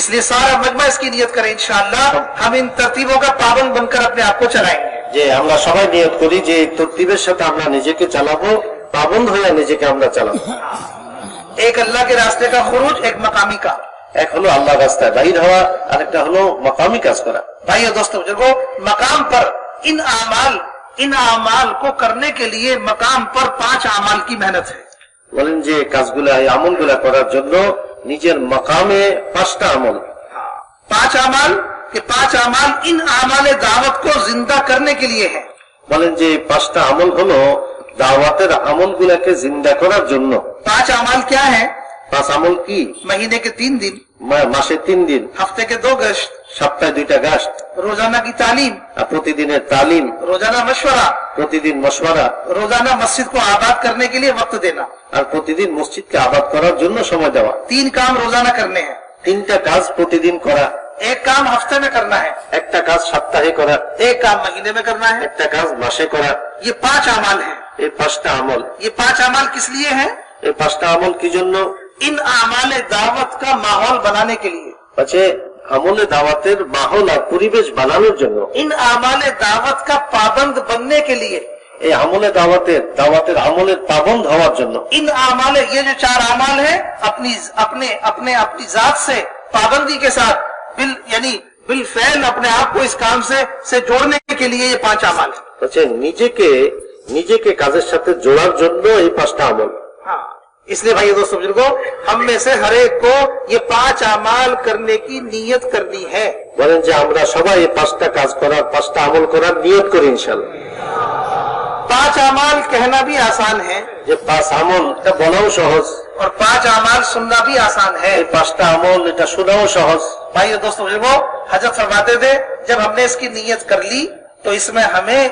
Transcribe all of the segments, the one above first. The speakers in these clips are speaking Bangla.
इसलिए सारा मजमा इसकी नियत करें इंशाअल्लाह हम इन तरतीबों का पाबंद बनकर अपने आप को चलाएंगे যে আমরা সবাই নিয়োগ করি যে এই তরতিবের সাথে আমরা নিজেকে চালাবো পাবন্দ হয়ে নিজেকে আমরা চালাবো एक अल्लाह के रास्ते का खुरूज एक मकामी का এক হলো আল্লাহ রাস্তায় বাহির হওয়া আরেকটা হলো মকামি কাজ করা भाई और दोस्तों बुजुर्गो मकाम पर इन आमाल इन आमाल को करने के लिए मकाम पर पांच आमाल की मेहनत है বলেন যে কাজগুলা এই আমলগুলা করার জন্য নিজের মকামে পাঁচটা আমল पांच अमाल के पांच अमाल इन आमाल दावत को जिंदा करने के लिए है বলেন যে এই পাঁচটা আমল হলো দাওয়াতের আমলগুলাকে জিন্দা করার জন্য पांच अमाल क्या है পাঁচ আমল কি महीने के तीन दिन মা- মাসে তিন দিন हफ्ते के दो गश्त সপ্তাহে দুইটা গাছ রোজানা কি তালিম? প্রতিদিনের তালিম। রোজানা মশওয়ারা? প্রতিদিন মশওয়ারা। রোজানা মসজিদ কো আবাদ করনে কে লিয়ে ওয়াক্ত দেনা। আর প্রতিদিন মসজিদ কে আবাদ করার জন্য সময় দেওয়া। তিন কাম রোজানা করনে হ্যায়। তিনটা কাজ প্রতিদিন করা। এক কাম হফতে মে করনা হ্যায়। একটা কাজ সপ্তাহে করা। এক কাম মহিনে মে করনা হ্যায়। একটা কাজ মাসে করা। ये পাঁচ আমল হ্যায়। এই পাঁচটা আমল। ये পাঁচ আমল কিস लिए है এই পাঁচটা আমল কি জন্য? ইন আমালে দাওয়াত का माहौल बनाने के लिए আচ্ছা আমলে দাওয়াতের মাহল আর পরিবেশ বানানোর জন্য इन आमाल दावत का पाबंद बनने के लिए এই আমলে দাওয়াতের দাওয়াতের আমলের পাবন্দ হওয়ার জন্য इन आमाल ये जो चार अमाल है अपनी अपने अपने अपनी जात से पाबंदी के साथ बिल यानी बिल फैल अपने आप को इस काम से से जोड़ने के लिए ये पांच अमाल है হচ্ছে নিজেকে নিজেকে কাজের সাথে জোড়ার জন্য এই পাঁচটা আমল اس لیے بھائی دوست بزرگوں ہم میں سے ہر ایک کو یہ پانچ اعمال کرنے کی نیت کرنی ہے۔ বলেন یہ আমরা সবাই পাঁচটা কাজ করার পাঁচটা আমল করার নিয়ত করি ইনশাআল্লাহ پانچ আমল کہنا بھی آسان ہے۔ یہ پانچ আমল এটা বলাও সহজ اور پانچ امال سننا بھی آسان ہے۔ یہ পাঁচটা আমল এটা শোনাও সহজ بھائی دوست بزرگوں حضرت فرماتے تھے جب ہم نے اس کی نیت کر لی تو اس میں ہمیں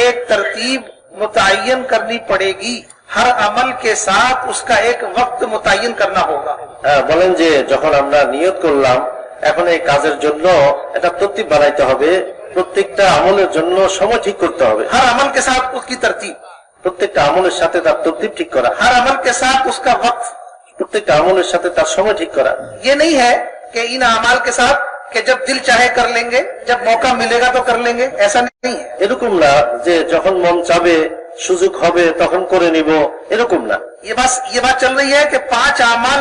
ایک ترتیب متعین کرنی پڑے گی۔ हर अमल के साथ उसका एक वक्त मुतयन करना होगा হ্যাঁ, বলেন যে যখন আমরা নিয়ত করলাম এখন এই কাজের জন্য এটা তরতিব বানাইতে হবে প্রত্যেকটা আমলের জন্য সময় ঠিক করতে হবে हर अमल के साथ उसकी तरतीब প্রত্যেকটা আমলের সাথে তার তরতিব ঠিক করা हर अमल के साथ उसका वक्त প্রত্যেকটা আমলের সাথে তার সময় ঠিক করা ये नहीं है कि इन अमाल के साथ कि जब दिल चाहे कर लेंगे जब मौका मिलेगा तो कर लेंगे ऐसा नहीं है এরকম না যে যখন মন চাবে সুযোগ হবে তখন করে নিব এরকম না ये बस ये बात चल रही है कि पांच अमाल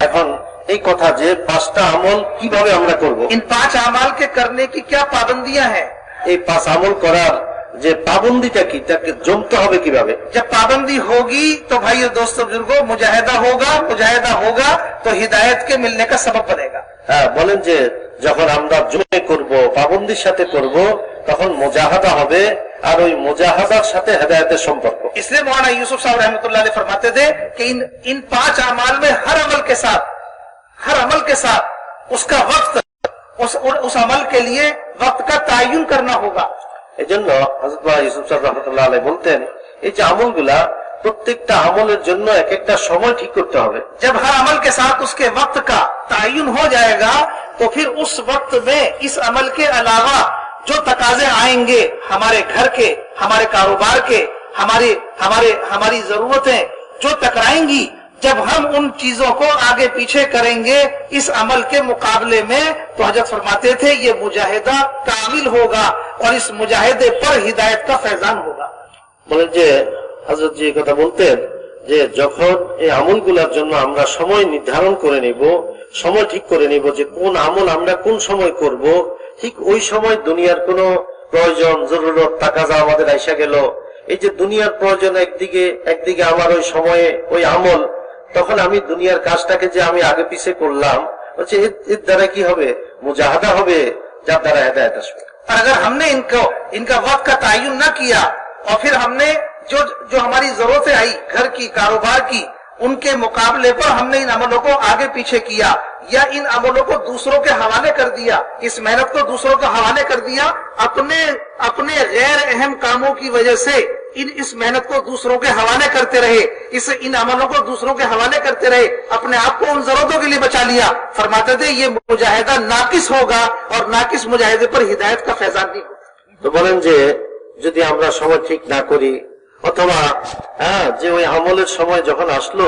এখন এই কথা যে পাঁচটা আমল কিভাবে আমরা করব इन पांच अमाल के करने की क्या पाबंदियां हैं এই পাঁচ আমল করার যে পাবন্দিটা কি তাকে জমতে হবে কিভাবে जब पाबंदी होगी तो भाई और दोस्तों बुजुर्गो मुजाहिदा होगा मुजाहिदा होगा तो हिदायत के मिलने का सबब बनेगा হ্যাঁ बलें যে যখন আমরা জমে করব পাবন্দির সাথে করব তখন মোজাহাদা হবে আর ওই মোজাহাজার সাথে হেদায়তের সম্পর্ক। اس لیے مولانا یوسف صاحب رحمۃ اللہ علیہ فرماتے تھے کہ ان پانچ اعمال میں ہر عمل کے ساتھ ہر عمل کے ساتھ اس کا وقت اس, اس عمل کے لیے وقت کا تعین کرنا ہوگا এজন্য হযরত مولانا ইউসুফ সাহেব রাহমাতুল্লাহ আলাইহি বলতেন এই যে আমলগুলা প্রত্যেকটা আমলের জন্য এক একটা সময় ঠিক করতে হবে। جب ہر عمل کے ساتھ اس کے وقت کا تعین ہو جائے گا تو پھر اس وقت میں اس عمل کے علاوہ जो तकाजे आएंगे हमारे घर के हमारे कारोबार के हमारे हमारे हमारी जरूरतें जो टकराएंगी जब हम उन चीजों को आगे पीछे करेंगे इस अमल के मुकाबले में तो हजरत फरमाते थे ये मुजाहिदा कामिल होगा और इस मुजाहिदे पर हिदायत का फैजान होगा বলেন যে হজরত জি এই কথা বলতেন যে যখন এই আমলগুলার জন্য আমরা সময় নির্ধারণ করে নিব সময় ঠিক করে নিব যে কোন আমল আমরা কোন সময় করব ঠিক ওই সময় দুনিয়ার কোনো প্রয়োজন জরুরত টাকা যা আমাদের আইসা গেল এই যে দুনিয়ার প্রয়োজন একদিকে একদিকে আমার ওই সময়ে ওই আমল তখন আমি দুনিয়ার কাজটাকে যে আমি আগে পিছে করলাম হচ্ছে এর এর দ্বারা কি হবে মুজাহাদা হবে যার দ্বারা হেদায়ত আসবে और अगर हमने इनको इनका वक्त का तयन न किया और फिर हमने जो जो हमारी जरूरतें आई घर की कारोबार की ان کے مقابلے پر ہم نے ان عملوں کو آگے پیچھے کیا یا ان عملوں کو دوسروں کے حوالے کر دیا اس محنت کو دوسروں کے حوالے کر دیا اپنے اپنے غیر اہم کاموں کی وجہ سے ان اس محنت کو دوسروں کے حوالے کرتے رہے اس ان عملوں کو دوسروں کے حوالے کرتے رہے اپنے آپ کو ان ضرورتوں کے لیے بچا لیا فرماتے تھے یہ مجاہدہ ناقص ہوگا اور ناقص مجاہدے پر ہدایت کا فیضان نہیں ہوگا۔ تو بولن جی جدی আমরা سمجھ ٹھیک نہ کری অথবা হ্যাঁ যে ওই আমলের সময় যখন আসলো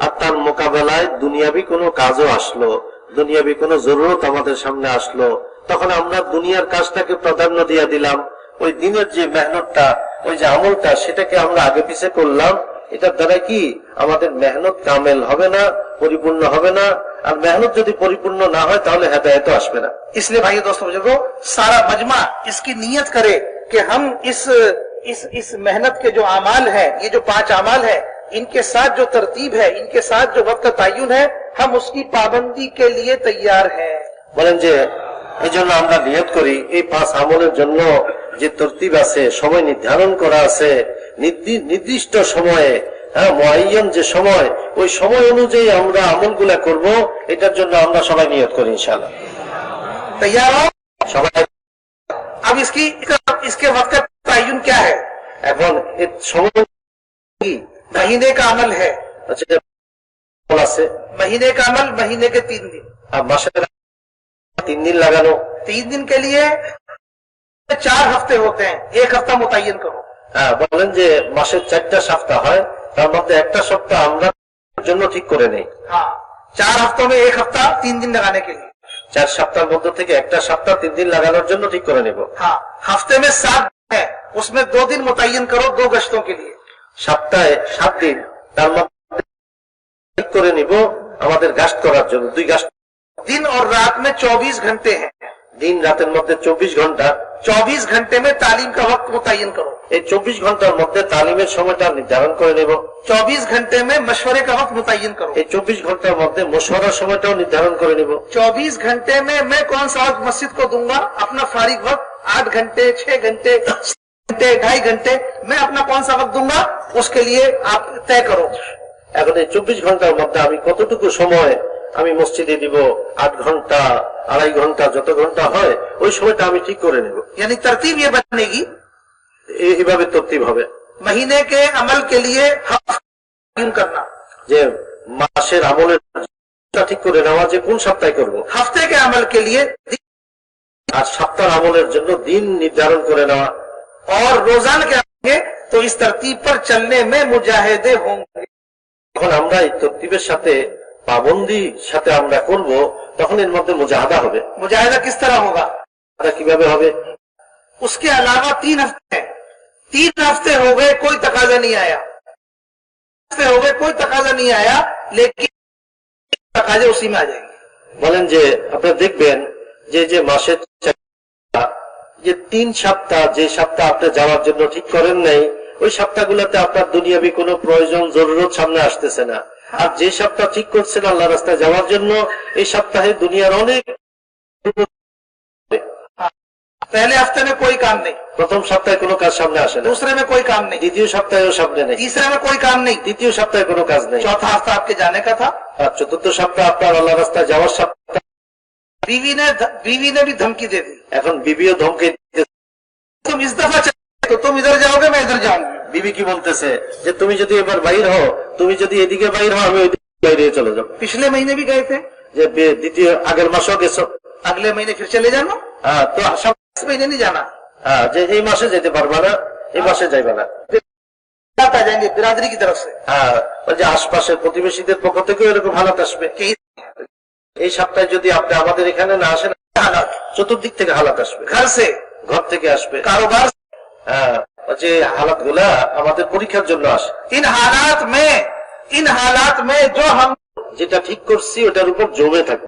আর তার মোকাবেলায় দুনিয়াবি কোনো কাজও আসলো দুনিয়াবি কোনো জরুরত আমাদের সামনে আসলো তখন আমরা দুনিয়ার কাজটাকে প্রাধান্য দিয়ে দিলাম ওই দিনের যে মেহনতটা ওই যে আমলটা সেটাকে আমরা আগে পিছে করলাম এটার দ্বারা কি আমাদের মেহনত কামেল হবে না পরিপূর্ণ হবে না আর মেহনত যদি পরিপূর্ণ না হয় তাহলে হেদায়ত আসবে না इसलिए भाई दोस्तों बुजुर्गो सारा मजमा इसकी नीयत करे कि हम इस इस इस मेहनत के जो अमाल है ये जो पांच अमाल है इनके साथ जो तरतीब है इनके साथ जो वक्त का तयन है हम उसकी पाबंदी के लिए तैयार हैं বলেন যে এই জন্য আমরা নিয়ত করি এই পাঁচ আমলের জন্য যে তরতিব আছে সময় নির্ধারণ করা আছে নির্দি- নির্দিষ্ট সময়ে হ্যাঁ মুআয়্যান যে সময় ওই সময় অনুযায়ী আমরা আমলগুলা করব এটার জন্য আমরা সবাই নিয়ত করি ইনশাআল্লাহ तैयार हो সবাই अब इसकी इसके वक्त का तयन क्या है এখন এর সময় কি महीने का अमल है হচ্ছে যে আমল আছে महीने का अमल महीने के तीन दिन আর মাসের তিন দিন লাগানো तीन दिन के लिए चार हफ्ते होते हैं एक हफ्ता मुतयन करो হ্যাঁ বলেন যে মাসের চারটা সপ্তাহ হয় তার মধ্যে একটা সপ্তাহ আমরা জন্য ঠিক করে নেই हाँ चार हफ्तों में एक हफ्ता तीन दिन लगाने के लिए চার সপ্তাহের মধ্যে থেকে একটা সপ্তাহ তিন দিন লাগানোর জন্য ঠিক করে নেব हाँ हफ्ते में सात दिन है, उसमें दो दिन मुतन करो दो गश्तों के लिए। সপ্তাহে সাত দিন তার মধ্যে করে নিব, আমাদের গাস্ট করার জন্য। দুই গাস্ট দিন और रात में 24 घंटे हैं দিন রাতের মধ্যে 24 ঘণ্টা। 24 ঘন্टे में तालीम का वक्त मुतन करो এই 24 ঘণ্টার মধ্যে তালিমের সময়টা নির্ধারণ করে নেব। 24 ঘন্टे में मशवरे का वक्त मुतन करो এই 24 ঘণ্টার মধ্যে মশওয়ারার সময়টাও নির্ধারণ করে নেব। 24 ঘন্टे में मैं कौन सा मस्जिद को दूंगा अपना फारिग वक्त आठ घंटे छह घंटे घंटे ढाई घंटे मैं अपना कौन सा वक्त दूंगा उसके लिए आप तय करो এখন এই চব্বিশ ঘন্টার মধ্যে আমি কতটুকু সময় আমি মসজিদে দিব আট ঘন্টা আড়াই ঘন্টা যত ঘন্টা হয় ওই সময়টা আমি ঠিক করে নেব यानी तरतीब ये बनेगी এই- এইভাবে তরতিব হবে महीने के अमल के लिए हफ्ता तयन करना যে মাসের আমলের ঠিক করে নেওয়া যে কোন সপ্তাহে করব हफ्ते के अमल के लिए আর সপ্তাহ আমলের জন্য দিন নির্ধারণ করে নেওয়া और रोजाना के आएंगे तो इस तरतीब पर चलने में मुजाहिदे होंगे যখন আমরা এই তরতিবের সাথে পাবন্দি সাথে আমরা করব তখন এর মধ্যে মুজাহাদা হবে मुजाहिदा किस तरह होगा এটা কিভাবে হবে उसके अलावा तीन हफ्ते हैं तीन हफ्ते हो गए कोई तकाजा नहीं आया हफ्ते हो गए कोई तकाजा नहीं आया लेकिन तकाजे उसी में आ जाएंगे বলেন যে আপনারা দেখবেন যে যে মাসের চারটা, যে তিন সপ্তাহ যে সপ্তাহ আপনি যাওয়ার জন্য ঠিক করেন নাই ওই সপ্তাহগুলোতে আপনার দুনিয়াবি কোনো প্রয়োজন জরুরত সামনে আসতেছে না আর যে সপ্তাহ ঠিক করছেন আল্লাহ রাস্তায় যাওয়ার জন্য এই সপ্তাহে দুনিয়ার অনেক पहले हफ्ते में कोई काम नहीं প্রথম সপ্তাহে কোনো কাজ সামনে আসে না दूसरे में कोई काम नहीं দ্বিতীয় সপ্তাহেও সামনে নেই तीसरे में कोई काम नहीं তৃতীয় সপ্তাহে কোনো কাজ নেই चौथा हफ्ता आपके जाने का था আর চতুর্থ সপ্তাহ আপনার আল্লাহ রাস্তায় যাওয়ার সপ্তাহ बीवी ने बीवी ने भी धमकी दे दी এখন বিবিও ধমকে দিতেছে। तुम इस दफा चले तो तुम इधर जाओगे मैं इधर जाऊंगी বিবি কি বলতেছে যে তুমি যদি এবার বাইর হও তুমি যদি এদিকে বাইর হও আমি ওইদিকে বাইরে চলে যাবো पिछले महीने भी गए थे যে বে- দ্বিতীয় আগের মাসও গেছো अगले महीने फिर चले जाना হ্যাঁ, তো সব- इस महीने नहीं जाना হ্যাঁ, যে এই মাসে যেতে পারবা না এই মাসে যাইবা না बात आ जाएंगे बिरादरी की तरफ से হ্যাঁ ওই যে আশপাশের প্রতিবেশীদের পক্ষ থেকেও এরকম হালাত আসবে कि এই সপ্তাহে যদি আপনি আমাদের এখানে না আসেন চতুর্দিক থেকে হালাত আসবে। ঘাসে ঘর থেকে আসবে। কারও কাজ হ্যাঁ যে হালাতগুলা আমাদের পরীক্ষার জন্য আসে। ইন হালাত মে ইন হালাত মে যেটা ঠিক করছি ওটার উপর জমে থাকে